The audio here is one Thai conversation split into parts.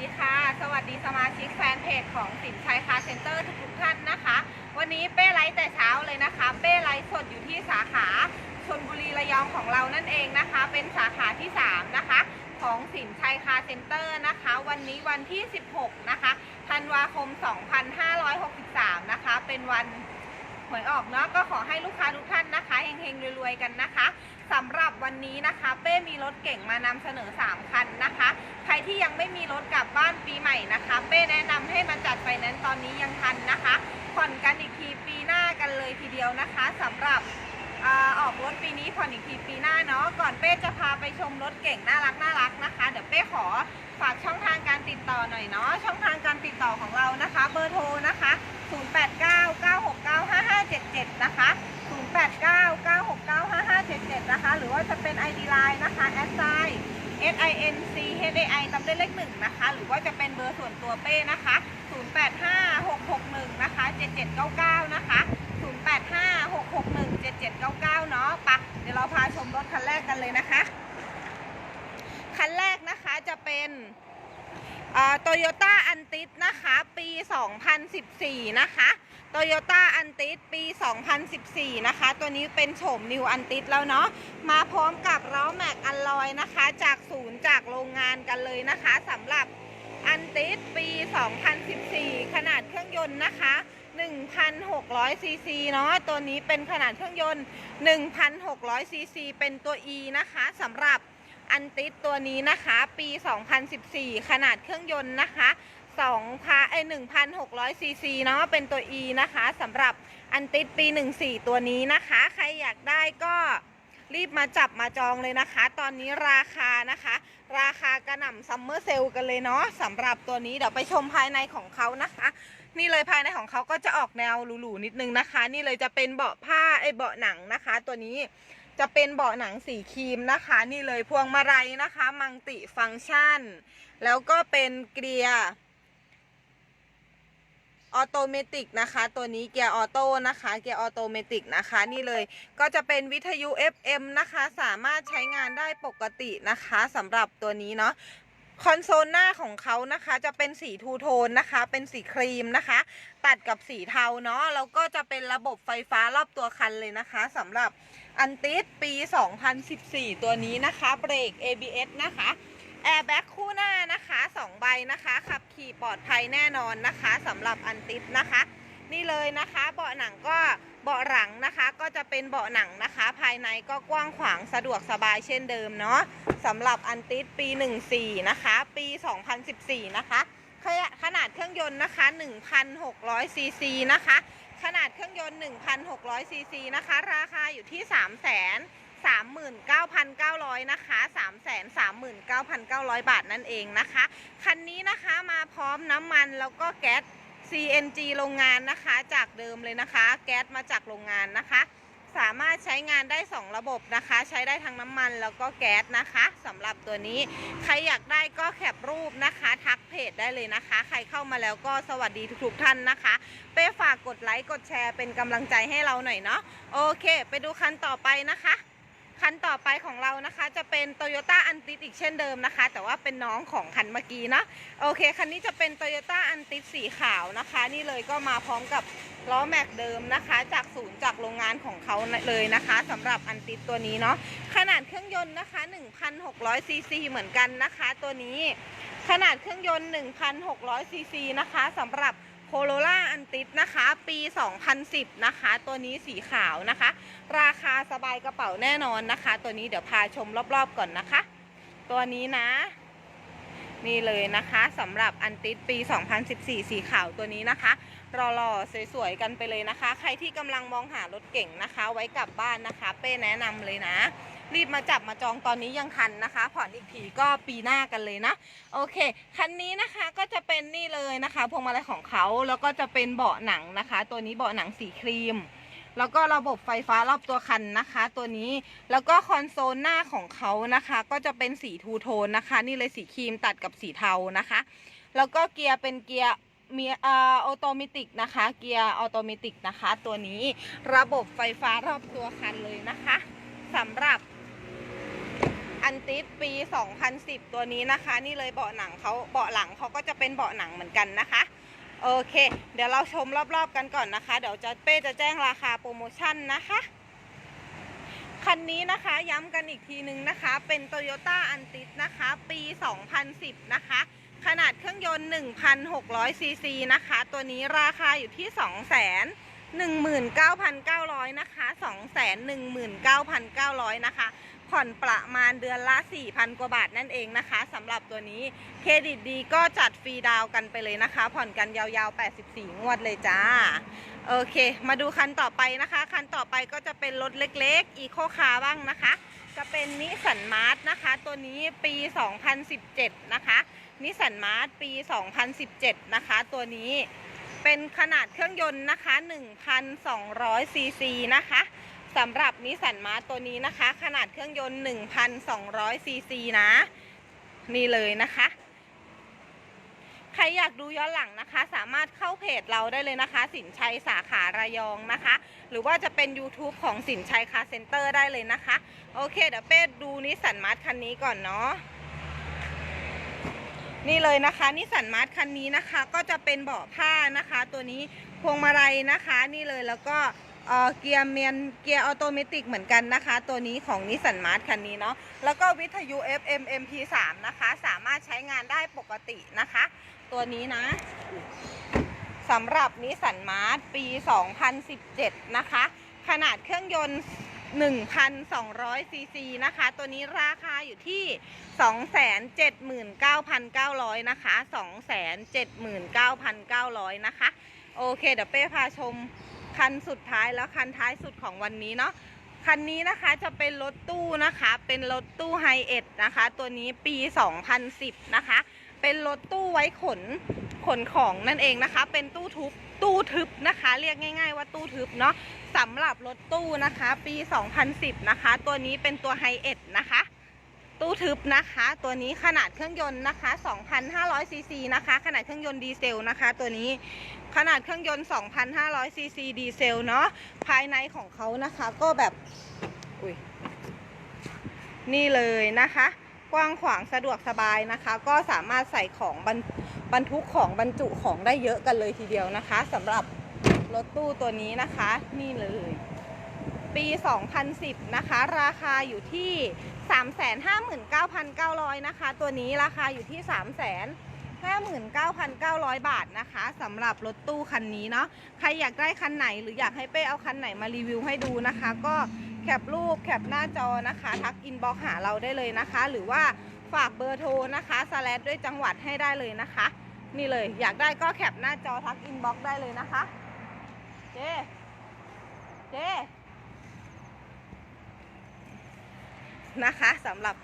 ดีค่ะ สวัสดีสมาชิกแฟนเพจของสินชัยคาร์เซ็นเตอร์ทุกๆท่านนะคะ วันนี้เป้ไลฟ์แต่เช้าเลยนะคะ เป้ไลฟ์สดอยู่ที่สาขาชนบุรีระยองของเรานั่นเองนะคะ เป็นสาขาที่ 3 นะคะ ของสินชัยคาร์เซ็นเตอร์นะคะ วันนี้วันที่ 16 นะคะธันวาคม 2563 นะคะ เป็นวันหวยออกเนาะก็ขอให้ลูกค้าทุกท่านนะคะเฮงๆรวยๆกันนะคะ สำหรับวันนี้นะคะเป้มีรถเก่งมานำเสนอ 3 คันนะคะ ใครที่ยังไม่มีรถกลับบ้านปีใหม่นะคะ เป้แนะนำให้มาจัดไฟแนนซ์ตอนนี้ยังทันนะคะผ่อนกันอีกทีปีหน้ากันเลยทีเดียวนะคะสำหรับอออกรถปีนี้ผ่อนอีกทีปีหน้าเนาะก่อนเป้จะพาไปชมรถเก่งน่ารักน่ารักนะคะ เดี๋ยวเป้ขอฝากช่องทางการติดต่อหน่อยเนาะช่องทางการติดต่อของเรานะคะ เบอร์โทรนะคะ 0899695577 นะคะ 0899695577 นะคะ หรือว่าจะเป็น ID Line นะคะแอดไซ S I N C H A I ตามด้วยเลขหนึ่งนะคะ หรือว่าจะเป็นเบอร์ส่วนตัวเป้นะคะ 085661 นะคะ 7799 นะคะ 085661 7799 เนาะปักเดี๋ยวเราพาชมรถคันแรกกันเลยนะคะ คันแรกนะคะจะเป็นโตโยต้าอันติสนะคะ ปี 2014 นะคะ โตโยต้าอันติสปี 2014 นะคะ ตัวนี้เป็นโฉมนิวอันติสแล้วเนาะ มาพร้อมกับล้อแม็กอัลลอยนะคะ จากศูนย์จากโรงงานกันเลยนะคะสำหรับอันติสปี 2014 ขนาดเครื่องยนต์นะคะ1,600ซีซีเนาะ ตัวนี้เป็นขนาดเครื่องยนต์ 1,600ซีซีเป็นตัว E นะคะสำหรับอันติสตัวนี้นะคะ ปี 2014 ขนาดเครื่องยนต์นะคะ 2พันไอ1,600ซีซีเนาะเป็นตัว E นะคะสำหรับอันติสปี 14 ตัวนี้นะคะ ใครอยากได้ก็รีบมาจับมาจองเลยนะคะ ตอนนี้ราคานะคะ ราคากระหน่ำซัมเมอร์เซลกันเลยเนาะสำหรับตัวนี้เดี๋ยวไปชมภายในของเขานะคะ นี่เลยภายในของเขาก็จะออกแนวหรูๆนิดนึงนะคะ นี่เลยจะเป็นเบาะผ้าไอเบาะหนังนะคะ ตัวนี้จะเป็นเบาะหนังสีครีมนะคะ นี่เลยพวงมาลัยนะคะ มังติฟังก์ชัน แล้วก็เป็นเกียร์ ออโตเมติกนะคะ ตัวนี้เกียร์ออโต้นะคะ เกียร์ออโตเมติกนะคะ นี่เลยก็จะเป็นวิทยุ FM นะคะ สามารถใช้งานได้ปกตินะคะสำหรับตัวนี้เนาะคอนโซลหน้าของเขานะคะจะเป็นสีทูโทนนะคะ เป็นสีครีมนะคะ ตัดกับสีเทาเนาะแล้วก็จะเป็นระบบไฟฟ้ารอบตัวคันเลยนะคะสำหรับอันติสปี 2014 ตัวนี้นะคะ เบรก ABS นะคะ แอร์แบ็กคู่หน้านะคะ2ใบนะคะ ขับขี่ปลอดภัยแน่นอนนะคะสำหรับอันติสนะคะ นี่เลยนะคะเบาะหนังก็เบาะหลังนะคะ ก็จะเป็นเบาะหนังนะคะ ภายในก็กว้างขวางสะดวกสบายเช่นเดิมเนาะสำหรับอันติสปี 14 นะคะ ปี 2014 นะคะขยะขนาดเครื่องยนต์นะคะ 1,600 ซีซีนะคะ ขนาดเครื่องยนต์ 1,600 ซีซีนะคะ ราคาอยู่ที่3 3 9 9 0 0นะคะ3 3 9 9 0 0 บาทนั่นเองนะคะ คันนี้นะคะมาพร้อมน้ำมันแล้วก็แก๊ส CNG โรงงานนะคะจากเดิมเลยนะคะ แก๊สมาจากโรงงานนะคะ สามารถใช้งานได้ 2 ระบบนะคะ ใช้ได้ทั้งน้ำมันแล้วก็แก๊สนะคะสำหรับตัวนี้ ใครอยากได้ก็แคปรูปนะคะ ทักเพจได้เลยนะคะ ใครเข้ามาแล้วก็สวัสดีทุกๆท่านนะคะ เป้ฝากกดไลค์กดแชร์เป็นกำลังใจให้เราหน่อยเนาะโอเค ไปดูคันต่อไปนะคะ คันต่อไปของเรานะคะจะเป็น Toyota a n t i s อีกเช่นเดิมนะคะ แต่ว่าเป็นน้องของคันเมื่อกี้นะโอเค คันนี้จะเป็น Toyota a n t i s สีขาวนะคะ นี่เลยก็มาพร้อมกับล้อแม็กเดิมนะคะ จากศูนย์จากโรงงานของเขาเลยนะคะสำหรับอันติตัวนี้เนาะขนาดเครื่องยนต์นะคะ1,600ซีซีเหมือนกันนะคะ ตัวนี้ ขนาดเครื่องยนต์1,600ซีซีนะคะสำหรับ โคโรล่าอันติสนะคะ ปี 2010 นะคะ ตัวนี้สีขาวนะคะ ราคาสบายกระเป๋าแน่นอนนะคะ ตัวนี้เดี๋ยวพาชมรอบๆก่อนนะคะ ตัวนี้นะ นี่เลยนะคะสำหรับอันติสปี 2014 สีขาวตัวนี้นะคะรอๆสวยๆกันไปเลยนะคะ ใครที่กำลังมองหารถเก่งนะคะ ไว้กลับบ้านนะคะ เป้แนะนำเลยนะ รีบมาจับมาจองตอนนี้ยังทันนะคะ ผ่อนอีกทีก็ปีหน้ากันเลยนะ โอเค คันนี้นะคะก็จะเป็นนี่เลยนะคะพวงมาลัยของเขาแล้วก็จะเป็นเบาะหนังนะคะ ตัวนี้เบาะหนังสีครีม แล้วก็ระบบไฟฟ้ารอบตัวคันนะคะ ตัวนี้แล้วก็คอนโซลหน้าของเขานะคะ ก็จะเป็นสีทูโทนนะคะ นี่เลยสีครีมตัดกับสีเทานะคะ แล้วก็เกียร์เป็นเกียร์มีอ่อออโตเมติกนะคะเกียร์ออโตเมติกนะคะ ตัวนี้ระบบไฟฟ้ารอบตัวคันเลยนะคะสำหรับ อันติสปี 2010 ตัวนี้นะคะ นี่เลยเบาะหนังเขาเบาะหลังเขาก็จะเป็นเบาะหนังเหมือนกันนะคะโอเค เดี๋ยวเราชมรอบๆกันก่อนนะคะ เดี๋ยวจะเป้จะแจ้งราคาโปรโมชั่นนะคะคันนี้นะคะย้ำกันอีกทีนึงนะคะ เป็น Toyota a n t i s นะคะ ปี 2010 นะคะ ขนาดเครื่องยนต์ 1,600 ซีซีนะคะ ตัวนี้ราคาอยู่ที่ 219,900 นะคะ 219,900 นะคะ ผ่อนประมาณเดือนละ 4,000 กว่าบาทนั่นเองนะคะสำหรับตัวนี้เครดิตดีก็จัดฟรีดาวกันไปเลยนะคะ ผ่อนกันยาวๆ 84 งวดเลยจ้า โอเค มาดูคันต่อไปนะคะ คันต่อไปก็จะเป็นรถเล็กๆอีโคคาร์บ้างนะคะ จะเป็นนิสสันมาร์ทนะคะ ตัวนี้ปี 2017 นะคะนิสสันมาร์ทปี 2017 นะคะ ตัวนี้เป็นขนาดเครื่องยนต์นะคะ1,200ซีซีนะคะ สำหรับนิสสันมาร์ตัวนี้นะคะ ขนาดเครื่องยนต์ 1,200ซีซีนะ นี่เลยนะคะ ใครอยากดูย้อนหลังนะคะ สามารถเข้าเพจเราได้เลยนะคะ สินชัยสาขาระยองนะคะ หรือว่าจะเป็น YouTube ของสินชัยคาร์เซ็นเตอร์ได้เลยนะคะ โอเค เดี๋ยวเป้ดูนิสสันมาร์ทคันนี้ก่อนเนาะนี่เลยนะคะนิสสันมาร์ทคันนี้นะคะ ก็จะเป็นเบาะผ้านะคะ ตัวนี้พวงมาลัยนะคะ นี่เลยแล้วก็ เกียร์เมียนเกียร์ออโตเมติกเหมือนกันนะคะ ตัวนี้ของนิสสันมาร์ทคันนี้เนาะแล้วก็วิทยุ FM MP3 นะคะ สามารถใช้งานได้ปกตินะคะ ตัวนี้นะสำหรับนิสสันมาร์ทปี 2017 นะคะ ขนาดเครื่องยนต์1,200ซีซีนะคะ ตัวนี้ราคาอยู่ที่ 279,900 นะคะ 279,900 นะคะ โอเค เดี๋ยวเป้พาชม คันสุดท้ายแล้วคันท้ายสุดของวันนี้เนาะคันนี้นะคะจะเป็นรถตู้นะคะ เป็นรถตู้ไฮเอ็ดนะคะ ตัวนี้ปี 2010 นะคะ เป็นรถตู้ไว้ขนขนของนั่นเองนะคะ เป็นตู้ทุบตู้ทึบนะคะ เรียกง่าย ๆ ว่าตู้ทึบเนาะสำหรับรถตู้นะคะ ปี 2010 นะคะ ตัวนี้เป็นตัวไฮเอ็ดนะคะ ตู้ทึบนะคะ ตัวนี้ขนาดเครื่องยนต์นะคะ 2,500ซีซีนะคะ ขนาดเครื่องยนต์ดีเซลนะคะ ตัวนี้ขนาดเครื่องยนต์ 2,500ซีซีดีเซลเนาะ ภายในของเขานะคะก็แบบอุ้ยนี่เลยนะคะ กว้างขวางสะดวกสบายนะคะ ก็สามารถใส่ของบรรบรรทุกของบรรจุของได้เยอะกันเลยทีเดียวนะคะสำหรับรถตู้ตัวนี้นะคะ นี่เลย ปี 2010 นะคะ ราคาอยู่ที่ 359,900 นะคะ ตัวนี้ราคาอยู่ที่ 359,900 บาทนะคะสำหรับรถตู้คันนี้เนาะใครอยากได้คันไหนหรืออยากให้เป้เอาคันไหนมารีวิวให้ดูนะคะ ก็แคปรูปแคปหน้าจอนะคะ ทักอินบ็อกหาเราได้เลยนะคะ หรือว่าฝากเบอร์โทรนะคะสแลดด้วยจังหวัดให้ได้เลยนะคะ นี่เลยอยากได้ก็แคปหน้าจอทักอินบ็อกได้เลยนะคะ เจ๊เจ๊ นะคะสำหรับ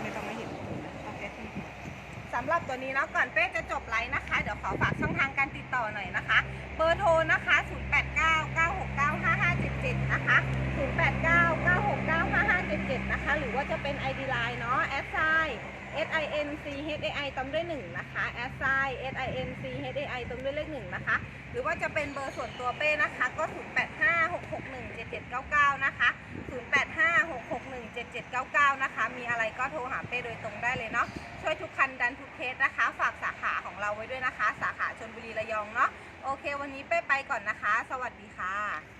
ไม่ต้องไม่เห็นโอเคสำหรับตัวนี้เนาะก่อนเป้จะจบไลฟ์นะคะ เดี๋ยวขอฝากช่องทางการติดต่อหน่อยนะคะ เบอร์โทรนะคะ 0899695577 นะคะ 0899695577 นะคะ หรือว่าจะเป็น ID Line เนาะ s i s i n c h a i ตามด้วย1นะคะ s i s i n c h a i ตามด้วยเลข1นะคะ หรือว่าจะเป็นเบอร์ส่วนตัวเป้นะคะ ก็ 0 8 นะคะ 0856617799 นะคะ มีอะไรก็ โทรหาเป้โดยตรงได้เลยเนาะช่วยทุกคันดันทุกเคสนะคะ ฝากสาขาของเราไว้ด้วยนะคะ สาขาชนบุรีระยองเนาะโอเค วันนี้เป้ไปก่อนนะคะ สวัสดีค่ะ